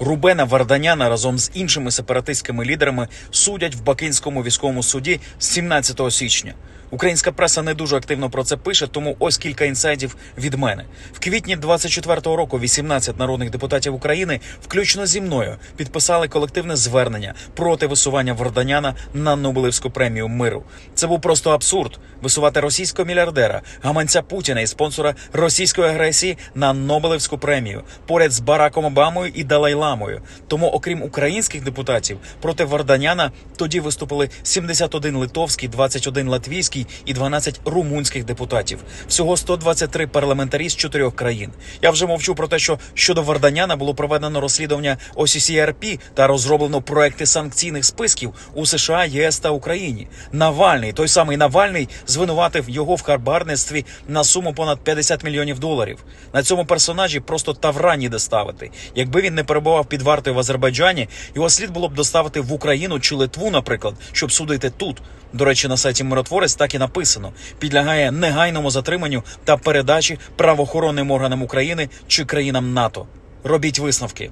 Рубена Варданяна разом з іншими сепаратистськими лідерами судять в Бакинському військовому суді з 17 січня. Українська преса не дуже активно про це пише, тому ось кілька інсайдів від мене. В квітні 24-го року 18 народних депутатів України, включно зі мною, підписали колективне звернення проти висування Варданяна на Нобелівську премію миру. Це був просто абсурд висувати російського мільярдера, гаманця Путіна і спонсора російської агресії на Нобелівську премію поряд з Бараком Обамою і Далай-Ламою. Тому, окрім українських депутатів, проти Варданяна тоді виступили 71 литовський, 21 латвійський і 12 румунських депутатів. Всього 123 парламентарі з чотирьох країн. Я вже мовчу про те, що щодо Варданяна було проведено розслідування OCCRP та розроблено проекти санкційних списків у США, ЄС та Україні. Навальний, той самий Навальний, звинуватив його в харбарництві на суму понад 50 мільйонів доларів. На цьому персонажі просто тавра ніде ставити. Якби він не перебував під вартою в Азербайджані, його слід було б доставити в Україну чи Литву, наприклад, щоб судити тут. До речі, на сайті Миротворець так і написано: підлягає негайному затриманню та передачі правоохоронним органам України чи країнам НАТО. Робіть висновки.